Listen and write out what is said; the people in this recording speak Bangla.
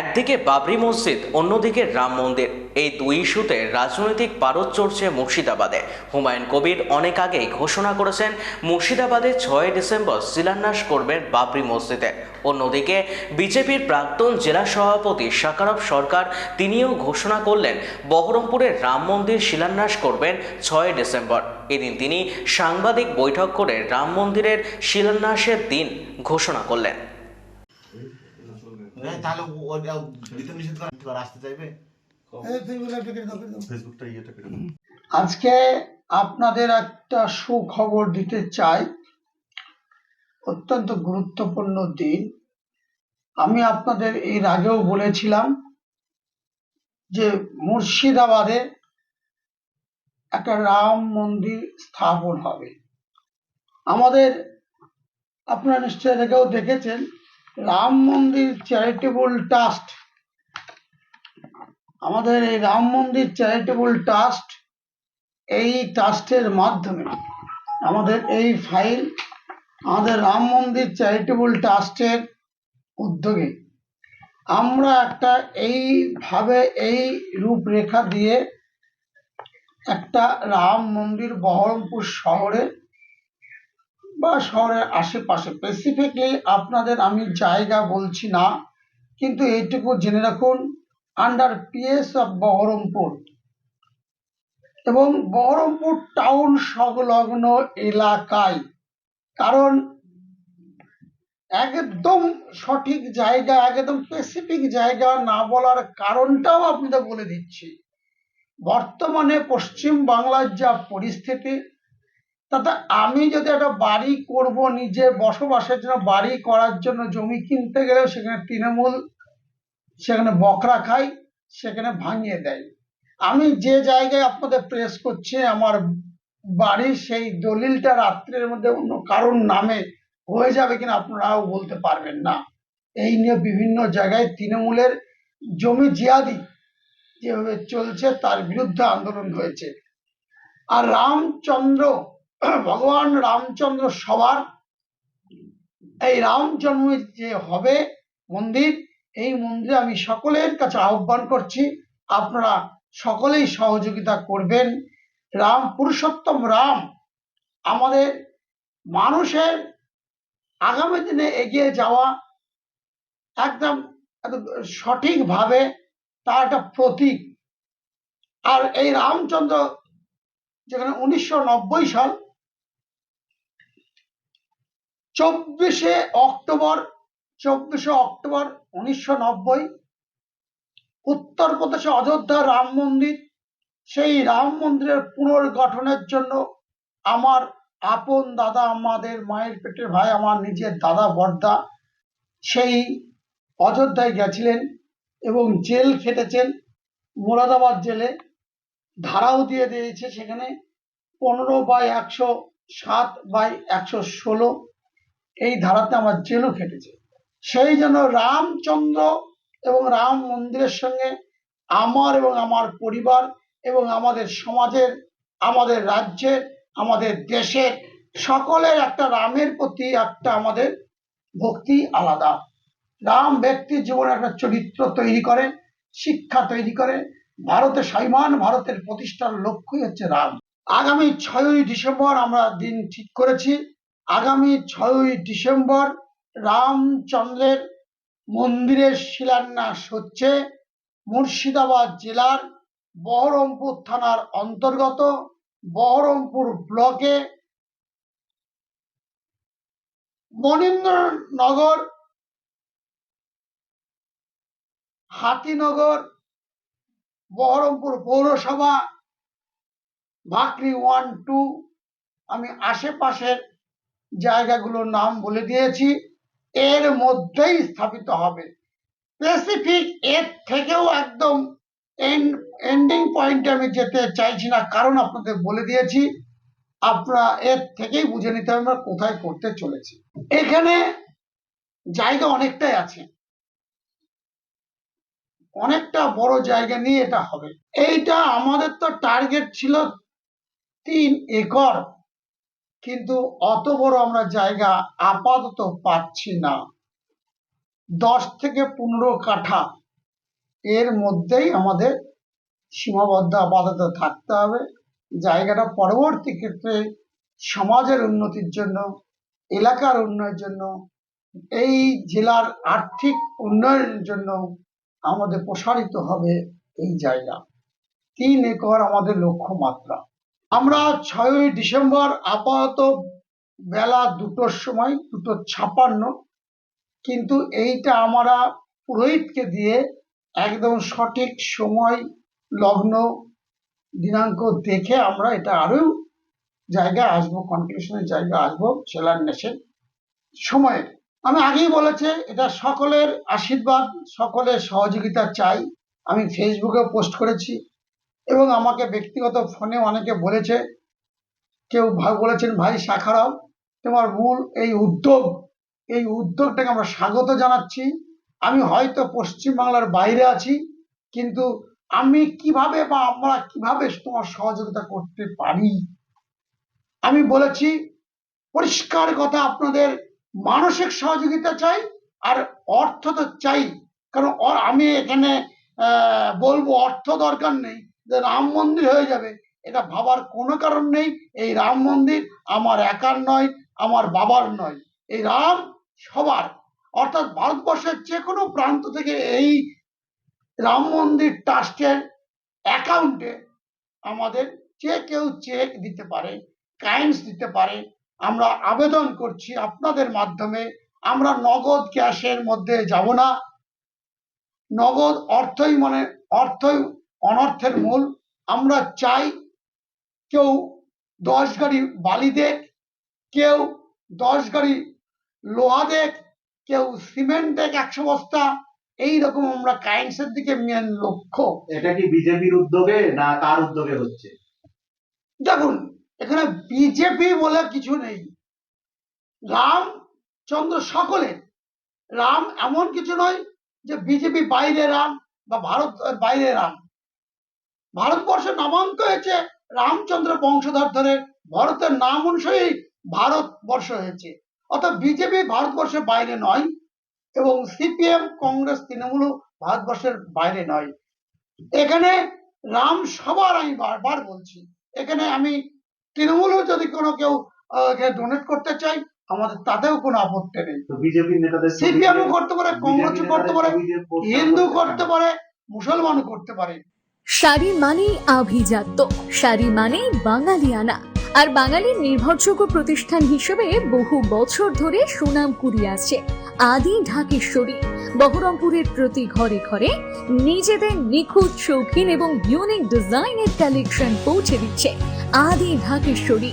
একদিকে বাবরি মসজিদ, অন্যদিকে রাম মন্দির। এই দুই ইস্যুতে রাজনৈতিক পারদ চড়ছে মুর্শিদাবাদে। হুমায়ুন কবির অনেক আগেই ঘোষণা করেছেন, মুর্শিদাবাদে ছয় ডিসেম্বর শিলান্যাস করবেন বাবরি মসজিদে। অন্যদিকে বিজেপির প্রাক্তন জেলা সভাপতি শাকারব সরকার তিনিও ঘোষণা করলেন, বহরমপুরে রাম মন্দির শিলান্যাস করবেন ছয় ডিসেম্বর। এদিন তিনি সাংবাদিক বৈঠক করে রাম মন্দিরের শিলান্যাসের দিন ঘোষণা করলেন। তাহলে ওটা দিতে নিষেধ করা করা আসতে চাইবে? ফেসবুকটা ইয়েটা কেটে আজকে আপনাদের একটা সুখবর দিতে চাই। অত্যন্ত গুরুত্বপূর্ণ দিন। আমি আপনাদের এর আগেও বলেছিলাম যে মুর্শিদাবাদে একটা রাম মন্দির স্থাপন হবে। আমাদের আপনারা নিশ্চয়ই এটাকেও দেখেছেন। রাম মন্দির চ্যারিটেবল ট্রাস্ট আমাদের এই রাম মন্দির চ্যারিটেবল ট্রাস্ট এই ট্রাস্টের মাধ্যমে আমাদের এই ফাইল আমাদের রাম মন্দির চ্যারিটেবল ট্রাস্টের উদ্যোগে আমরা একটা এইভাবে এই রূপরেখা দিয়ে একটা রাম মন্দির বহরমপুর শহরে বা শহরের আশেপাশে স্পেসিফিকলি আপনাদের আমি জায়গা বলছি না, কিন্তু এইটুকু জেনে রাখুন আন্ডার পিএস অফ বহরমপুর এবং বহরমপুর টাউন সংলগ্ন এলাকায়, কারণ একদম সঠিক জায়গা, একদম স্পেসিফিক জায়গা না বলার কারণটাও আপনাদের বলে দিচ্ছি। বর্তমানে পশ্চিম বাংলার যা পরিস্থিতি তাতে আমি যদি একটা বাড়ি করব নিজে বসবাসের জন্য, বাড়ি করার জন্য, জমি কিনতে গেলে সেখানে তৃণমূল, সেখানে বকরা খাই, সেখানে ভাঙিয়ে দেয়। আমি যে জায়গায় আপনাদের প্রেস করছি, আমার বাড়ি সেই দলিলটা রাত্রের মধ্যে অন্য কারোর নামে হয়ে যাবে কিনা আপনারাও বলতে পারবেন না। এই নিয়ে বিভিন্ন জায়গায় তৃণমূলের জমি জিয়াদি যেভাবে চলছে, তার বিরুদ্ধে আন্দোলন হয়েছে। আর রামচন্দ্র ভগবান রামচন্দ্র সবার এই রাম যে হবে মন্দির, এই মন্দিরে আমি সকলের কাছে আহ্বান করছি, আপনারা সকলেই সহযোগিতা করবেন। রাম, পুরুষোত্তম রাম, আমাদের মানুষের আগামী দিনে এগিয়ে যাওয়া একদম একদম সঠিকভাবে তার একটা প্রতীক। আর এই রামচন্দ্র যেখানে উনিশশো নব্বই সাল চব্বিশে অক্টোবর চব্বিশে অক্টোবর উনিশশো নব্বই উত্তরপ্রদেশে অযোধ্যা রাম মন্দির। সেই রাম মন্দিরের পুনর্গঠনের জন্য আমার আপন দাদা, আমাদের মায়ের পেটের ভাই, আমার নিজের দাদা বর্দা সেই অযোধ্যায় গেছিলেন এবং জেল খেটেছেন। মোরাদাবাদ জেলে ধারাও দিয়ে দিয়েছে সেখানে। পনেরো বাই একশো সাত বাই একশো ষোলো এই ধারাতে আমার জেলও খেটেছে সেই জন্য রামচন্দ্র এবং রাম মন্দিরের সঙ্গে আমার এবং আমার পরিবার এবং আমাদের সমাজের, আমাদের রাজ্যের, আমাদের দেশের সকলের একটা রামের প্রতি একটা আমাদের ভক্তি আলাদা। রাম ব্যক্তির জীবনে একটা চরিত্র তৈরি করে, শিক্ষা তৈরি করে। ভারতের স্বাভিমান ভারতের প্রতিষ্ঠার লক্ষ্যই হচ্ছে রাম। আগামী ছয়ই ডিসেম্বর আমরা দিন ঠিক করেছি। আগামী ছয়ই ডিসেম্বর রামচন্দ্রের মন্দিরের শিলান্যাস হচ্ছে মুর্শিদাবাদ জেলার বহরমপুর থানার অন্তর্গত বহরমপুর ব্লকে। মনীন্দ্রনগর হাতিনগর, বহরমপুর পৌরসভা, ভাকরি ওয়ান টু, আমি আশেপাশের জায়গাগুলোর নাম বলে দিয়েছি। এর মধ্যেই স্থাপিত হবে। স্পেসিফিক এর থেকেও একদম এন্ডিং পয়েন্টে আমি যেতে চাইছি না, কারণ আপনাদের বলে দিয়েছি। আপনারা এর থেকেই বুঝে নিতে হবে আমরা কোথায় করতে চলেছি। এখানে জায়গা অনেকটাই আছে। অনেকটা বড় জায়গা নিয়ে এটা হবে। এইটা আমাদের তো টার্গেট ছিল তিন একর। কিন্তু অত বড় আমরা জায়গা আপাতত পাচ্ছি না। দশ থেকে পনেরো কাঠা এর মধ্যেই আমাদের সীমাবদ্ধ আপাতত থাকতে হবে। জায়গাটা পরবর্তী ক্ষেত্রে সমাজের উন্নতির জন্য, এলাকার উন্নয়নের জন্য, এই জেলার আর্থিক উন্নয়নের জন্য আমাদের প্রসারিত হবে এই জায়গা। তিন একর আমাদের লক্ষ্যমাত্রা। আমরা ছয়ই ডিসেম্বর আপাতত বেলা দুটোর সময়, দুটো ছাপান্ন। কিন্তু এইটা আমরা পুরোহিতকে দিয়ে একদম সঠিক সময় লগ্ন দিনাঙ্ক দেখে আমরা এটা আরও জায়গায় আসব কনক্লুশনের জায়গা আসব, শিলান্যাসের সময়ে। আমি আগেই বলেছি, এটা সকলের আশীর্বাদ, সকলের সহযোগিতা চাই। আমি ফেসবুকে পোস্ট করেছি। এবং আমাকে ব্যক্তিগত ফোনে অনেকে বলেছে, কেউ বলেছেন, ভাই শাখারাও, তোমার মূল এই উদ্যোগ, এই উদ্যোগটাকে আমরা স্বাগত জানাচ্ছি। আমি হয়তো পশ্চিমবাংলার বাইরে আছি, কিন্তু আমি কীভাবে বা আমরা কীভাবে তোমার সহযোগিতা করতে পারি? আমি বলেছি, পরিষ্কার কথা, আপনাদের মানসিক সহযোগিতা চাই, আর অর্থ তো চাই। কারণ আমি এখানে বলব, অর্থ দরকার নেই। যে রাম মন্দির হয়ে যাবে। এটা ভাবার কোনো কারণ নেই। এই রাম মন্দির আমার একার নয়, আমার বাবার নয়। এই রাম সবার। অর্থাৎ ভারতবর্ষের যে কোনো প্রান্ত থেকে এই রাম মন্দির ট্রাস্টের অ্যাকাউন্টে আমাদের যে কেউ চেক দিতে পারে, কাইন্স দিতে পারে, আমরা আবেদন করছি আপনাদের মাধ্যমে। আমরা নগদ ক্যাশের মধ্যে যাব না। নগদ অর্থই মানে অর্থই অনর্থের মূল। আমরা চাই কেউ দশ গাড়ি বালি দেখ কেউ দশ গাড়ি লোহা দেখ কেউ সিমেন্ট দেখ একশো বস্তা। এইরকম আমরা কাইন্সের দিকে মেন লক্ষ্য। এটা কি বিজেপির উদ্যোগে না কার উদ্যোগে হচ্ছে? দেখুন এখানে বিজেপি বলে কিছু নেই। রামচন্দ্র সকলে। রাম এমন কিছু নয় যে বিজেপি বাইরে রাম বা ভারত বাইরে রাম। ভারতবর্ষের নামাঙ্ক হয়েছে রামচন্দ্র বংশধর ধরে ভারতের নাম অনুসারে ভারতবর্ষ হয়েছে। অর্থাৎ বিজেপি ভারতবর্ষের বাইরে নয় এবং সিপিএম কংগ্রেস তৃণমূল ভারতবর্ষের বাইরে নয়। এখানে রাম সবার আমি বারবার বলছি এখানে আমি তৃণমূলও যদি কোনো কেউ এখানে ডোনেট করতে চাই আমাদের তাতেও কোনো আপত্তি নেই। তো বিজেপির নেতাদের ছবি সিপিএমও করতে পারে কংগ্রেসও BJP করতে পারে হিন্দু করতে পারে মুসলমানও করতে পারে। শাড়ি মানেই আভিজাত্য। শাড়ি মানেই বাঙালিয়ানা। আর বাঙালির নির্ভরযোগ্য প্রতিষ্ঠান হিসেবে বহু বছর ধরে সুনাম কুড়িয়ে আছে আদি ঢাকেশ্বরী। বহরমপুরের প্রতি ঘরে ঘরে নিজেদের নিখুঁত শৌখিন এবং ইউনিক ডিজাইনের কালেকশন পৌঁছে দিচ্ছে আদি ঢাকেশ্বরী।